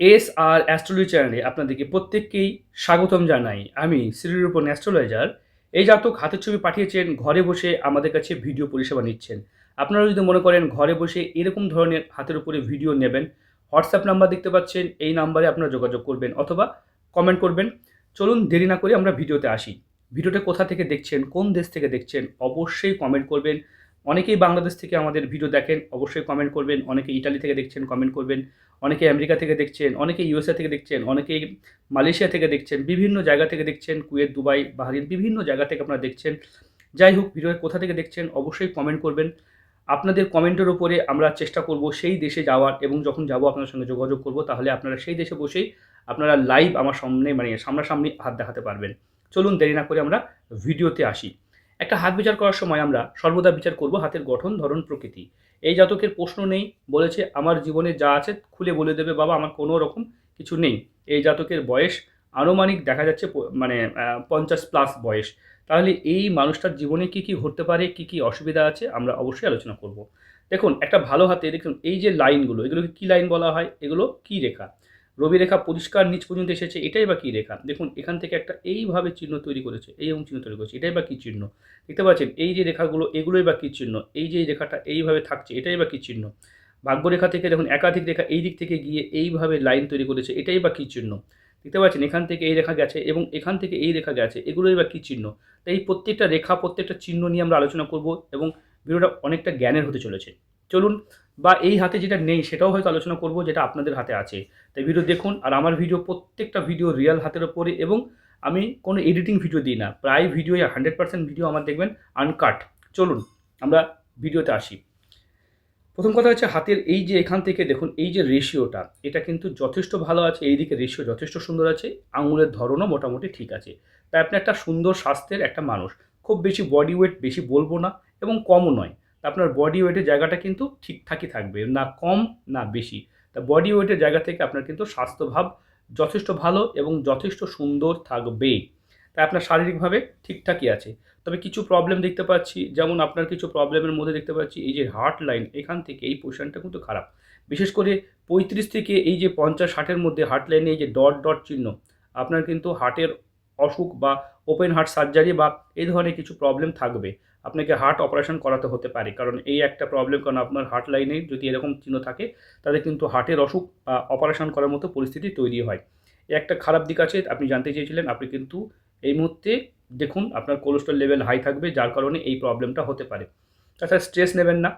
S আর astrology চ্যানেলে আপনাদেরকে প্রত্যেককেই স্বাগতম জানাই। আমি শ্রীরূপন অ্যাস্ট্রোলজার। এই জাতক হাতের ছবি পাঠিয়েছেন, ঘরে বসে আমাদের কাছে ভিডিও পরিষেবা নিচ্ছেন। আপনারা যদি মনে করেন ঘরে বসে এরকম ধরনের হাতের উপরে ভিডিও নেবেন, হোয়াটসঅ্যাপ নাম্বার দেখতে পাচ্ছেন, এই নাম্বারে আপনারা যোগাযোগ করবেন অথবা কমেন্ট করবেন। চলুন দেরি না করে আমরা ভিডিওতে আসি। ভিডিওটা কোথা থেকে দেখছেন, কোন দেশ থেকে দেখছেন, অবশ্যই কমেন্ট করবেন। অনেকেই বাংলাদেশ থেকে আমাদের ভিডিও দেখেন, অবশ্যই কমেন্ট করবেন। অনেকে ইটালি থেকে দেখছেন কমেন্ট করবেন। অনেকে আমেরিকা থেকে দেখছেন, অনেকে ইউএসএ থেকে দেখছেন, অনেকে মালয়েশিয়া থেকে দেখছেন, বিভিন্ন জায়গা থেকে দেখছেন কুয়েত দুবাই বাহরিন বিভিন্ন জায়গা থেকে আপনারা দেখছেন। যাই হোক ভিডিও কোথা থেকে দেখছেন, অবশ্যই কমেন্ট করবেন। আপনাদের কমেন্টের উপরে আমরা চেষ্টা করব সেই দেশে যাওয়ার এবং যখন যাব আপনার সঙ্গে যোগাযোগ করব, তাহলে আপনারা সেই দেশে বসেই আপনারা লাইভ আমার সামনে মানে সামনাসামনি হাত দেখাতে পারবেন। চলুন দেরি না করে আমরা ভিডিওতে আসি। একটা হাত বিচার করার সময় আমরা সর্বদা বিচার করব হাতের গঠন, ধরন, প্রকৃতি। এই জাতকের প্রশ্ন নেই, বলেছে, আমার জীবনে যা আছে খুলে বলে দেবে বাবা, আমার কোনো রকম কিছু নেই। এই জাতকের বয়স আনুমানিক দেখা যাচ্ছে মানে পঞ্চাশ প্লাস বয়স। তাহলে এই মানুষটার জীবনে কি কি ঘটতে পারে, কি কি অসুবিধা আছে, আমরা অবশ্যই আলোচনা করব। দেখুন, একটা ভালো হাতে, দেখুন, এই যে লাইনগুলো, এগুলোকে কী লাইন বলা হয়? এগুলো কী রেখা? রবি রেখা পরিষ্কার নিচ পর্যন্ত এসেছে, এটাই বা কী রেখা? দেখুন, এখান থেকে একটা এইভাবে চিহ্ন তৈরি করেছে, এই এবং চিহ্ন তৈরি করেছে, এটাই বা কী চিহ্ন? দেখতে পাচ্ছেন, এই যে রেখাগুলো, এগুলোই বা কী চিহ্ন? এই যে রেখাটা এইভাবে থাকছে, এটাই বা কী চিহ্ন? ভাগ্যরেখা থেকে দেখুন, একাধিক রেখা এই দিক থেকে গিয়ে এইভাবে লাইন তৈরি করেছে, এটাই বা কী চিহ্ন? দেখতে পাচ্ছেন, এখান থেকে এই রেখা গেছে এবং এখান থেকে এই রেখা গেছে, এগুলোই বা কী চিহ্ন? তাই এই প্রত্যেকটা রেখা, প্রত্যেকটা চিহ্ন নিয়ে আমরা আলোচনা করব এবং ভিডিওটা অনেকটা জ্ঞানের হতে চলেছে। চলুন, বা এই হাতে যেটা নেই সেটাও হয়তো আলোচনা করব, যেটা আপনাদের হাতে আছে। তাই ভিডিও দেখুন, আর আমার ভিডিও প্রত্যেকটা ভিডিও রিয়েল হাতের ওপরে, এবং আমি কোনো এডিটিং ভিডিও দিই না। প্রায় ভিডিও হান্ড্রেড পার্সেন্ট ভিডিও আমার দেখবেন আনকাট চলুন, আমরা ভিডিওতে আসি। প্রথম কথা হচ্ছে হাতের এই যে এখান থেকে দেখুন, এই যে রেশিওটা এটা কিন্তু যথেষ্ট ভালো আছে। এই দিকে রেশিও যথেষ্ট সুন্দর আছে, আঙুলের ধরনও মোটামুটি ঠিক আছে। তাই আপনি একটা সুন্দর স্বাস্থ্যের একটা মানুষ। খুব বেশি বডি ওয়েট বেশি বলব না, এবং কমও নয়। আপনার বডি ওয়েটের জায়গাটা কিন্তু ঠিকঠাকই থাকবে, না কম, না বেশি। তা বডি ওয়েটের জায়গা থেকে আপনার কিন্তু স্বাস্থ্যভাব যথেষ্ট ভালো এবং যথেষ্ট সুন্দর থাকবে। তাই আপনার শারীরিকভাবে ঠিকঠাকই আছে। তবে কিছু প্রবলেম দেখতে পাচ্ছি, যেমন আপনার কিছু প্রবলেমের মধ্যে দেখতে পাচ্ছি, এই যে হার্ট লাইন এখান থেকে এই পোজিশনটা কিন্তু খারাপ। বিশেষ করে পঁয়ত্রিশ থেকে এই যে পঞ্চাশ, ষাটের মধ্যে হার্ট লাইনে এই যে ডট ডট চিহ্ন, আপনার কিন্তু হার্টের অসুখ বা ওপেন হার্ট সার্জারি বা এই ধরনের কিছু প্রবলেম থাকবে, আপনাকে হার্ট অপারেশন করাতে হতে পারে। কারণ এই একটা প্রবলেম কারণ আপনার হার্ট লাইনে যদি এরকম চিহ্ন থাকে, তাহলে কিন্তু হার্টের অসুখ বা অপারেশন করার মতো পরিস্থিতি তৈরি হয়। একটা খারাপ দিক আছে, আপনি জানতে চেয়েছিলেন, আপনি কিন্তু এই মুহূর্তে দেখুন আপনার কোলেস্ট্রল লেভেল হাই থাকবে, যার কারণে এই প্রবলেমটা হতে পারে। তাছাড়া স্ট্রেস নেবেন না।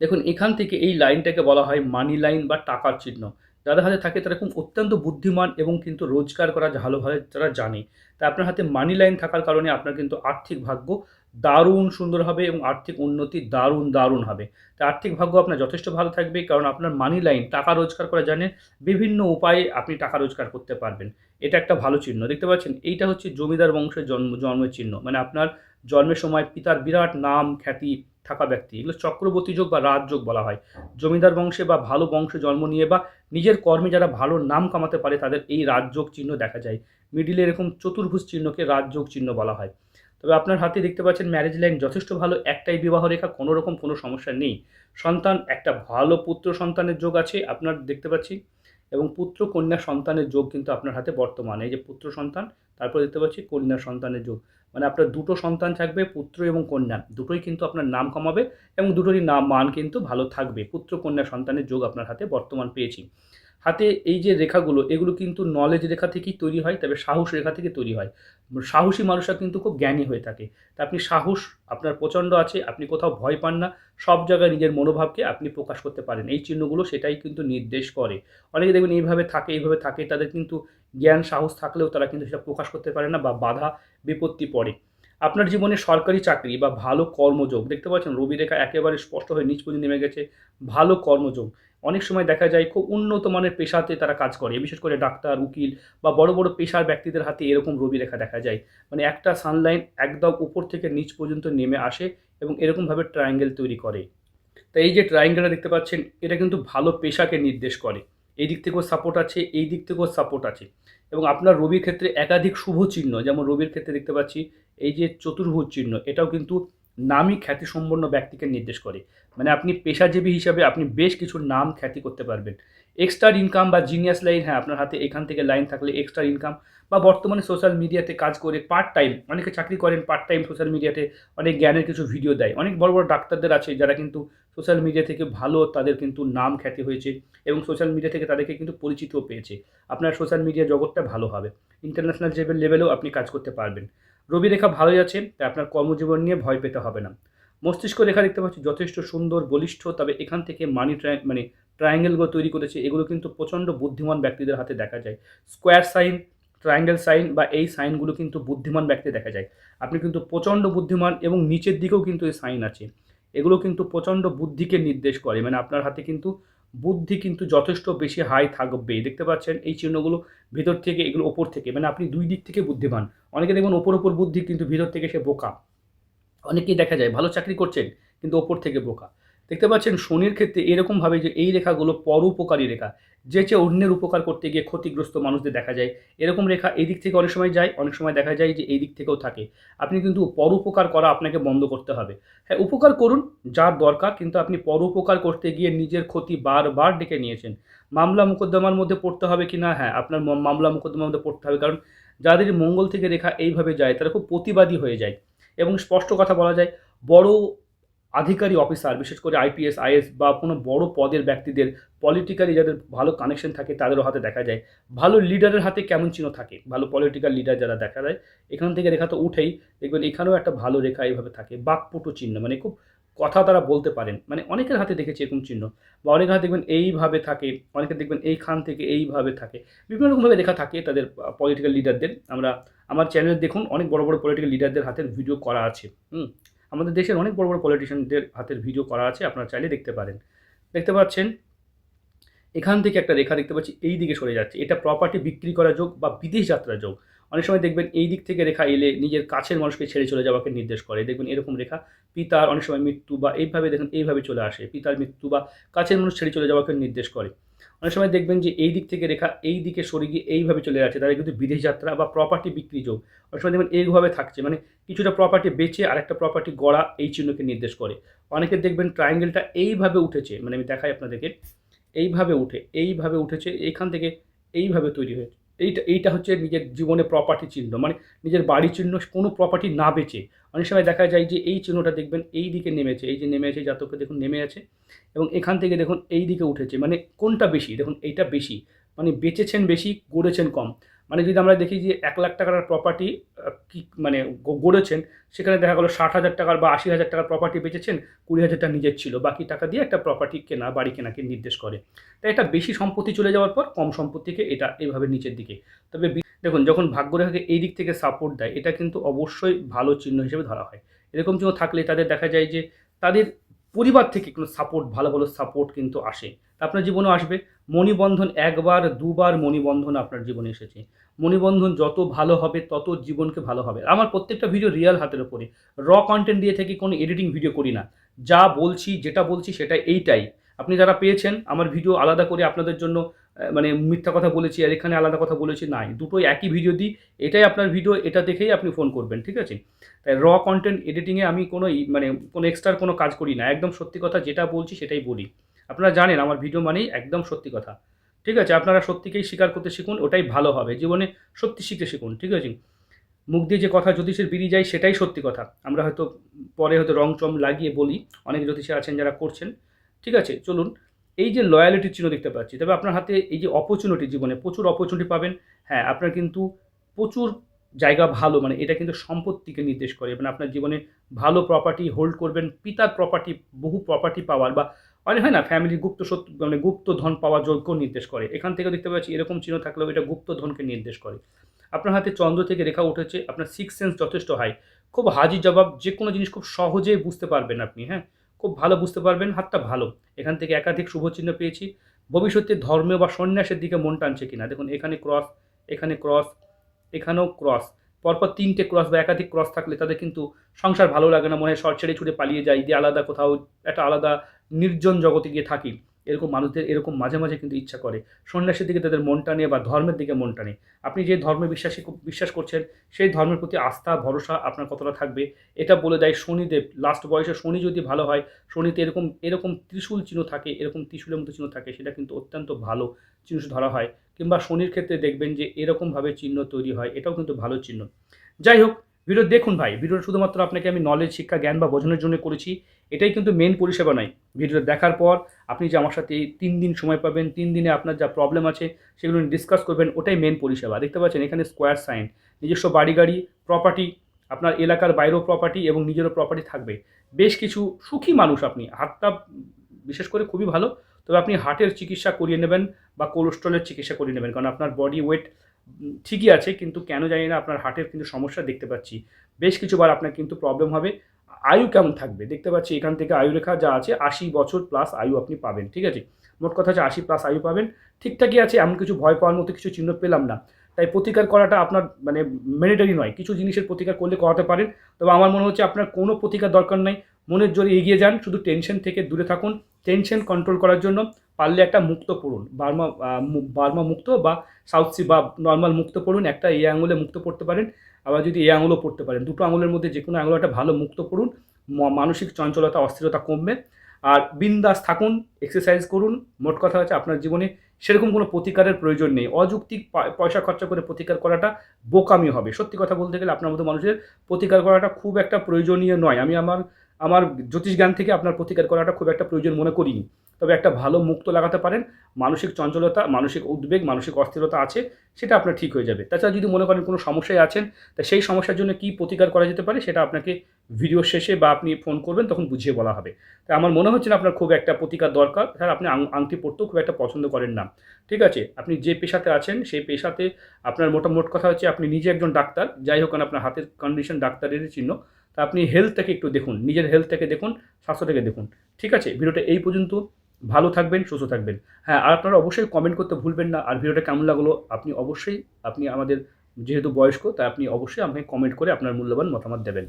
দেখুন, এখান থেকে এই লাইনটাকে বলা হয় মানি লাইন বা টাকার চিহ্ন। যাদের হাতে থাকে তারা খুব অত্যন্ত বুদ্ধিমান এবং কিন্তু রোজগার করা ভালোভাবে তারা জানে। তাই আপনার হাতে মানি লাইন থাকার কারণে আপনার কিন্তু আর্থিক ভাগ্য দারুণ সুন্দর হবে এবং আর্থিক উন্নতি দারুণ দারুণ হবে। তাই আর্থিক ভাগ্য আপনার যথেষ্ট ভালো থাকবে কারণ আপনার মানি লাইন টাকা রোজগার করা জানেন বিভিন্ন উপায়ে আপনি টাকা রোজগার করতে পারবেন। এটা একটা ভালো চিহ্ন। দেখতে পাচ্ছেন? এইটা হচ্ছে জমিদার বংশের জন্ম, জন্মের চিহ্ন। মানে আপনার জন্মের সময় পিতার বিরাট নাম, খ্যাতি থাকা ব্যক্তি, এগুলো চক্রবর্তী যোগ বা রাজযোগ বলা হয়। জমিদার বংশে বা ভালো বংশে জন্ম নিয়ে বা নিজের কর্মে যারা ভালো নাম কামাতে পারে, তাদের এই রাজযোগ চিহ্ন দেখা যায়। মিডিলে এরকম চতুর্ভুজ চিহ্নকে রাজযোগ চিহ্ন বলা হয়। তবে আপনার হাতে দেখতে পাচ্ছেন ম্যারেজ লাইন যথেষ্ট ভালো, একটাই বিবাহ রেখা কোনো রকম কোনো সমস্যা নেই। সন্তান, একটা ভালো পুত্র সন্তানের যোগ আছে, আপনার দেখতে পাচ্ছি। এবং পুত্র কন্যা সন্তানের যোগ কিন্তু আপনার হাতে বর্তমানে। এই যে পুত্র সন্তান, তারপর দেখতে পাচ্ছি কন্যা সন্তানের যোগ। মানে আপনার দুটো সন্তান থাকবে, পুত্র এবং কন্যা। দুটোই কিন্তু আপনার নাম কমাবে এবং দুটোরই নাম, মান কিন্তু ভালো থাকবে। পুত্র কন্যা সন্তানের যোগ আপনার হাতে বর্তমান পেয়েছি। হাতে এই যে রেখাগুলো, এগুলো কিন্তু নলেজ রেখা থেকেই তৈরি হয়, তবে সাহস রেখা থেকে তৈরি হয়। সাহসী মানুষরা কিন্তু খুব জ্ঞানী হয়ে থাকে। তা আপনি সাহস, আপনার প্রচণ্ড আছে, আপনি কোথাও ভয় পান না, সব জায়গায় নিজের মনোভাবকে আপনি প্রকাশ করতে পারেন। এই চিহ্নগুলো সেটাই কিন্তু নির্দেশ করে। অনেকে দেখবেন এইভাবে থাকে এইভাবে থাকে, তাদের কিন্তু জ্ঞান, সাহস থাকলেও তারা কিন্তু সেটা প্রকাশ করতে পারে না বা বাধা, বিপত্তি পড়ে। আপনার জীবনে সরকারি চাকরি বা ভালো কর্মযোগ, দেখতে পাচ্ছেন রবি রেখা একেবারে স্পষ্ট হয়ে নিচ পর্যন্ত নেমে গেছে, ভালো কর্মযোগ। অনেক সময় দেখা যায় খুব উন্নত মানের পেশাতে তারা কাজ করে। বিশেষ করে ডাক্তার, উকিল বা বড় বড় পেশার ব্যক্তিদের হাতে এরকম রবি রেখা দেখা যায়। মানে একটা সানলাইন একদম উপর থেকে নিচ পর্যন্ত নেমে আসে এবং এরকমভাবে ট্রায়াঙ্গেল তৈরি করে। তাই এই যে ট্রায়াঙ্গেলটা দেখতে পাচ্ছেন, এটা কিন্তু ভালো পেশাকে নির্দেশ করে। এই দিক থেকেও সাপোর্ট আছে, এই দিক থেকেও সাপোর্ট আছে। এবং আপনার রবির ক্ষেত্রে একাধিক শুভ চিহ্ন, যেমন রবির ক্ষেত্রে দেখতে পাচ্ছি, এই যে চতুর্ভুজ চিহ্ন, এটাও কিন্তু নামী খ্যাতিসম্পন্ন ব্যক্তিকে নির্দেশ করে। মানে আপনি পেশাজীবী হিসাবে আপনি বেশ কিছু নাম খ্যাতি করতে পারবেন। এক্সট্রা ইনকাম বা জিনিয়াস লাইন হ্যাঁ আপনার হাতে এখান থেকে লাইন থাকলে এক্সট্রা ইনকাম বা বর্তমানে সোশ্যাল মিডিয়াতে কাজ করে পার্ট টাইম অনেকে চাকরি করেন পার্ট টাইম সোশ্যাল মিডিয়াতে অনেক জ্ঞানের কিছু ভিডিও দেয়। অনেক বড় বড় ডাক্তারদের আছে যারা কিন্তু সোশ্যাল মিডিয়া থেকে ভালো তাদের কিন্তু নাম খ্যাতি হয়েছে এবং সোশ্যাল মিডিয়া থেকে তাদেরকে কিন্তু পরিচিতও পেয়েছে। আপনার সোশ্যাল মিডিয়া জগৎটা ভালো হবে। ইন্টারন্যাশনাল লেভেল লেভেলেও আপনি কাজ করতে পারবেন। রবি রেখা ভালোই আছে তাই আপনার কর্মজীবন নিয়ে ভয় পেতে হবে না। মস্তিষ্ক রেখা দেখতে পাচ্ছি যথেষ্ট সুন্দর, বলিষ্ঠ, তবে এখান থেকে মানি ট্রাই মানে ট্রায়াঙ্গেলগুলো তৈরি করেছে, এগুলো কিন্তু প্রচণ্ড বুদ্ধিমান ব্যক্তিদের হাতে দেখা যায়। স্কোয়ার সাইন ট্রায়াঙ্গেল সাইন বা এই সাইনগুলো কিন্তু বুদ্ধিমান ব্যক্তি দেখা যায়। আপনি কিন্তু প্রচণ্ড বুদ্ধিমান এবং নিচের দিকেও কিন্তু এই সাইন আছে। এগুলো কিন্তু প্রচণ্ড বুদ্ধিকে নির্দেশ করে। মানে আপনার হাতে কিন্তু বুদ্ধি কিন্তু যথেষ্ট বেশি হাই থাকবে। দেখতে পাচ্ছেন এই চিহ্নগুলো ভিতর থেকে, এগুলো ওপর থেকে। মানে আপনি দুই দিক থেকে বুদ্ধিমান। অনেকে দেখবেন ওপর ওপর বুদ্ধি কিন্তু ভিতর থেকে সে বোকা। অনেকেই দেখা যায় ভালো চাকরি করছেন কিন্তু ওপর থেকে বোকা। দেখতে পাচ্ছেন শনির ক্ষেত্রে এরকমভাবে যে এই রেখাগুলো পরোপকারী রেখা, যে যে অন্যের উপকার করতে গিয়ে ক্ষতিগ্রস্ত মানুষদের দেখা যায়, এরকম রেখা এই দিক থেকে অনেক সময় যায়, অনেক সময় দেখা যায় যে এই দিক থেকেও থাকে। আপনি কিন্তু পরোপকার করা আপনাকে বন্ধ করতে হবে। হ্যাঁ উপকার করুন, যার দরকার, কিন্তু আপনি পরোপকার করতে গিয়ে নিজের ক্ষতি বারবার ডেকে নিয়েছেন। মামলা মোকদ্দমার মধ্যে পড়তে হবে কি না? হ্যাঁ আপনার মামলা মোকদ্দমার মধ্যে পড়তে হবে, কারণ যাদের মঙ্গল থেকে রেখা এইভাবে যায়, তারা খুব প্রতিবাদী হয়ে যায়। এবং স্পষ্ট কথা বলা যায়, বড় আধিকারী অফিসার, বিশেষ করে আইপিএস, আইএস বা কোনো বড় পদের ব্যক্তিদের পলিটিক্যালি যাদের ভালো কানেকশন থাকে তাদেরও হাতে দেখা যায়। ভালো লিডারের হাতে কেমন চিহ্ন থাকে? ভালো পলিটিক্যাল লিডার যারা দেখা যায়, এখান থেকে রেখা তো উঠেই, দেখবেন এখানেও একটা ভালো রেখা এইভাবে থাকে। বাকপটু চিহ্ন মানে খুব কথা তারা বলতে পারেন। মানে অনেকের হাতে দেখেছি এরকম চিহ্ন। বা অনেকের হাতে দেখবেন এইভাবে থাকে অনেকে দেখবেন এইখান থেকে এইভাবে থাকে। বিভিন্ন রকমভাবে রেখা থাকে তাদের পলিটিক্যাল লিডারদের আমরা, আমার চ্যানেলে দেখুন, অনেক বড় বড় পলিটিক্যাল লিডারদের হাতের ভিডিও করা আছে। হুম। আমাদের দেশের অনেক বড় বড় পলিটিশিয়ানদের হাতের ভিডিও করা আছে, আপনারা চাইলে দেখতে পারেন। দেখতে পাচ্ছেন, এখান থেকে একটা রেখা দেখতে পাচ্ছি, এই দিকে সরে যাচ্ছে। এটা প্রপার্টি বিক্রি করা যোগ বা বিদেশ যাত্রার যোগ। অনেক সময় দেখবেন এই দিক থেকে রেখা এলে নিজের কাছের মানুষকে ছেড়ে চলে যাওয়াকে নির্দেশ করে। দেখবেন এরকম রেখা পিতার অনেক সময় মৃত্যু বা এইভাবে দেখেন, এইভাবে চলে আসে। পিতার মৃত্যু বা কাছের মানুষ ছেড়ে চলে যাওয়াকে নির্দেশ করে। অনেক সময় দেখবেন যে এই দিক থেকে রেখা এই দিকে সরে গিয়ে এইভাবে চলে যাচ্ছে তারা কিন্তু বিদেশ যাত্রা বা প্রপার্টি বিক্রি যোগ। অনেক সময় দেখবেন এইভাবে থাকছে মানে কিছুটা প্রপার্টি বেচে আরেকটা প্রপার্টি গড়া এই চিহ্নকে নির্দেশ করে। অনেকে দেখবেন ট্রায়াঙ্গেলটা এইভাবে উঠেছে মানে আমি দেখাই আপনাদেরকে, এইভাবে উঠে, এইভাবে উঠেছে, এখান থেকে এইভাবে তৈরি হয়েছে। এইটা এইটা হচ্ছে নিজের জীবনে প্রপার্টি চিহ্ন। মানে নিজের বাড়ি চিহ্ন কোনো প্রপার্টি না বেচে অনেক সময় দেখা যায় যে এই চিহ্নটা দেখবেন এই দিকে নেমেছে, এই যে নেমে আছে জাতকে দেখুন নেমে আছে এবং এখান থেকে দেখুন এই দিকে উঠেছে। মানে কোনটা বেশি? দেখুন এইটা বেশি। মানে বেচেছেন বেশি, গড়েছেন কম। মানে যদি আমরা দেখি যে এক লাখ টাকার প্রপার্টি কি মানে গড়েছেন, সেখানে দেখা গেলো ষাট হাজার টাকার বা আশি হাজার টাকার প্রপার্টি বেচেছেন, কুড়ি হাজার টাকা নিজের ছিল, বাকি টাকা দিয়ে একটা প্রপার্টি কেনা, বাড়ি কেনাকে নির্দেশ করে। তাই এটা বেশি সম্পত্তি চলে যাওয়ার পর কম সম্পত্তিকে এটা এইভাবে নিচের দিকে। তবে দেখুন, যখন ভাগ্যরেখাকে এই দিক থেকে সাপোর্ট দেয়, এটা কিন্তু অবশ্যই ভালো চিহ্ন হিসেবে ধরা হয়। এরকম চিহ্ন থাকলে তাদের দেখা যায় যে তাদের পরিবার থেকে কোনো সাপোর্ট ভালো ভালো সাপোর্ট কিন্তু আসে। আপনার জীবনেও আসবে। মণিবন্ধন একবার, দুবার মণিবন্ধন আপনার জীবনে এসেছে। মণিবন্ধন যত ভালো হবে, তত জীবনকে ভালো হবে। আমার প্রত্যেকটা ভিডিও রিয়েল হাতের ওপরে। র কন্টেন্ট দিয়ে থেকে কোনো এডিটিং ভিডিও করি না। যা বলছি, যেটা বলছি, সেটা এইটাই। আপনি যারা পেয়েছেন, আমার ভিডিও আলাদা করে আপনাদের জন্য মানে মিথ্যা কথা বলেছি আর এখানে আলাদা কথা বলেছি, নাই। দুটোই একই ভিডিও দিই। এটাই আপনার ভিডিও এটা দেখেই আপনি ফোন করবেন, ঠিক আছে? তাই র কন্টেন্ট এডিটিংয়ে আমি কোনো মানে কোনো এক্সট্রা কোনো কাজ করি না। একদম সত্যি কথা যেটা বলছি, সেটাই বলি। আপনারা জানেন আমার ভিডিও মানেই একদম সত্যি কথা। ঠিক আছে, আপনারা সত্যিকেই স্বীকার করতে শিখুন, ওটাই ভালো হবে। জীবনে সত্যি শিখতে শিখুন, ঠিক আছে? মুখ দিয়ে যে কথা জ্যোতিষের বেরিয়ে যায়, সেটাই সত্যি কথা। আমরা হয়তো পরে হয়তো রং চম লাগিয়ে বলি, অনেক জ্যোতিষে আছেন যারা করছেন। ঠিক আছে, চলুন, এই যে লয়ালিটির চিহ্ন দেখতে পাচ্ছি, তবে আপনার হাতে এই যে অপরচুনিটি জীবনে, প্রচুর অপরচুনিটি পাবেন। হ্যাঁ আপনার কিন্তু প্রচুর জায়গা ভালো মানে এটা কিন্তু সম্পত্তিকে নির্দেশ করে। মানে আপনার জীবনে ভালো প্রপার্টি হোল্ড করবেন, পিতার প্রপার্টি বহু প্রপার্টি পাওয়ার বা অনেক হয় না ফ্যামিলির গুপ্ত সত্য মানে গুপ্ত ধন পাওয়ার যোগ্য নির্দেশ করে। এখান থেকে দেখতে পাচ্ছি এরকম চিহ্ন থাকলেও এটা গুপ্ত ধনকে নির্দেশ করে। আপনার হাতে চন্দ্র থেকে রেখা উঠেছে, আপনার সিক্স সেন্স যথেষ্ট হাই খুব হাজির জবাব, যে কোনো জিনিস খুব সহজে বুঝতে পারবেন আপনি হ্যাঁ? খুব ভালো বুঝতে পারবেন, হাতটা ভালো। এখান থেকে একাধিক শুভ চিহ্ন পেয়েছি। ভবিষ্যতে ধর্মে বা সন্ন্যাসের দিকে মন টানছে কিনা? দেখুন, এখানে ক্রস এখানে ক্রস এখানেও ক্রস পরপর তিনটে ক্রস বা একাধিক ক্রস থাকলে তাদের কিন্তু সংসার ভালো লাগে না মনে হয় শর্ট ছেড়ে ছুটে পালিয়ে যায় দিয়ে আলাদা কোথাও একটা আলাদা নির্জন জগতে গিয়ে থাকি। এরকম মানুষদের, এরকম মাঝে মাঝে কিন্তু ইচ্ছা করে। সন্ন্যাসের দিকে তাদের মন টানে বা ধর্মের দিকে মন টানে। আপনি যে ধর্মে বিশ্বাসী বিশ্বাস করছেন, সেই ধর্মের প্রতি আস্থা, ভরসা আপনার কতটা থাকবে? এটা বলে দেয় শনিদেব। লাস্ট বয়সে শনি যদি ভালো হয়, শনিতে এরকম এরকম ত্রিশূল চিহ্ন থাকে, এরকম ত্রিশূলের মতো চিহ্ন থাকে, সেটা কিন্তু অত্যন্ত ভালো চিহ্ন ধরা হয়। কিংবা শনির ক্ষেত্রে দেখবেন যে এরকমভাবে চিহ্ন তৈরি হয়, এটাও কিন্তু ভালো চিহ্ন। যাই হোক, ভিডিও দেখুন ভাই। ভিডিওটা শুধুমাত্র আপনাকে আমি নলেজ শিক্ষা, জ্ঞান বা বোঝানোর জন্য করেছি। এটাই কিন্তু মেন পরিষেবা নয়। ভিডিওটা দেখার পর আপনি যে আমার সাথে তিন দিন সময় পাবেন, তিন দিনে আপনার যা প্রবলেম আছে সেগুলো ডিসকাস করবেন, ওটাই মেন পরিষেবা। দেখতে পাচ্ছেন এখানে স্কোয়ার সাইন নিজস্ব বাড়ি গাড়ি প্রপার্টি আপনার এলাকার বাইরেও প্রপার্টি এবং নিজেরও প্রপার্টি থাকবে। বেশ কিছু সুখী মানুষ আপনি। হাতটা বিশেষ করে খুবই ভালো। তবে আপনি হার্টের চিকিৎসা করিয়ে নেবেন বা কোলেস্ট্রলের চিকিৎসা করিয়ে নেবেন। কারণ আপনার বডি ওয়েট ঠিকই আছে, কিন্তু কেন জানি না আপনার হার্টের কিন্তু সমস্যা দেখতে পাচ্ছি। বেশ কিছুবার আপনার কিন্তু প্রবলেম হবে। আয়ু কেমন থাকবে? দেখতে পাচ্ছি এখান থেকে আয়ু রেখা যা আছে আশি বছর প্লাস আয়ু আপনি পাবেন, ঠিক আছে? মোট কথা হচ্ছে আশি প্লাস আয়ু পাবেন। ঠিকঠাকই আছে, এমন কিছু ভয় পাওয়ার মতো কিছু চিহ্ন পেলাম না। তাই প্রতিকার করাটা আপনার মানে ম্যান্ডেটারি নয়, কিছু জিনিসের প্রতিকার করলে করাতে পারেন। তবে আমার মনে হচ্ছে আপনার কোনো প্রতিকার দরকার নাই। মনের জোরে এগিয়ে যান, শুধু টেনশন থেকে দূরে থাকুন। টেনশন কন্ট্রোল করার জন্য পারলে একটা মুক্ত পড়ুন। বার্মা বার্মা মুক্ত বা সাউথ সি, বা নর্মাল মুক্ত পড়ুন, একটা এই আঙুলে মুক্ত পড়তে পারেন। আবার যদি এই আঙুলও পড়তে পারেন। দুটো আঙুলের মধ্যে যে কোনো আঙুলে একটা ভালো মুক্ত পড়ুন। মানসিক চঞ্চলতা, অস্থিরতা কমবে। আর বিন্দাস থাকুন এক্সারসাইজ করুন। মোট কথা হচ্ছে আপনার জীবনে সেরকম কোনো প্রতিকারের প্রয়োজন নেই। অযৌক্তিক পয়সা খরচা করে প্রতিকার করাটা বোকামি হবে। সত্যি কথা বলতে গেলে আপনার মতো মানুষের প্রতিকার করাটা খুব একটা প্রয়োজনীয় নয়। আমি আমার আমার জ্যোতিষ জ্ঞান থেকে আপনার প্রতিকার করাটা খুব একটা প্রয়োজন মনে করিনি। তবে একটা ভালো মুক্ত লাগাতে পারেন। মানসিক চঞ্চলতা, মানসিক উদ্বেগ, মানসিক অস্থিরতা আছে, সেটা আপনার ঠিক হয়ে যাবে। তাছাড়া যদি মনে করেন কোনো সমস্যায় আছেন, তা সেই সমস্যার জন্য কী প্রতিকার করা যেতে পারে, সেটা আপনাকে ভিডিও শেষে বা আপনি ফোন করবেন, তখন বুঝিয়ে বলা হবে। তাই আমার মনে হচ্ছে না আপনার খুব একটা প্রতিকার দরকার। স্যার, আপনি আংটি পড়তেও খুব একটা পছন্দ করেন না। ঠিক আছে, আপনি যে পেশাতে আছেন, সেই পেশাতে আপনার মোটামোট কথা হচ্ছে আপনি নিজে একজন ডাক্তার। যাই হোক আপনার হাতের কন্ডিশন ডাক্তারেরই চিহ্ন। আপনি হেলথটাকে একটু দেখুন, নিজের হেলথটাকে দেখুন, স্বাস্থ্যটাকে দেখুন। ঠিক আছে? ভিডিওটা এই পর্যন্ত। ভালো থাকবেন, সুস্থ থাকবেন। হ্যাঁ আর আপনারা অবশ্যই কমেন্ট করতে ভুলবেন না। আর ভিডিওটা কেমন লাগল আপনি অবশ্যই, আপনি আমাদের যেহেতু বয়স্ক, তাই আপনি অবশ্যই আমাকে কমেন্ট করে আপনার মূল্যবান মতামত দেবেন।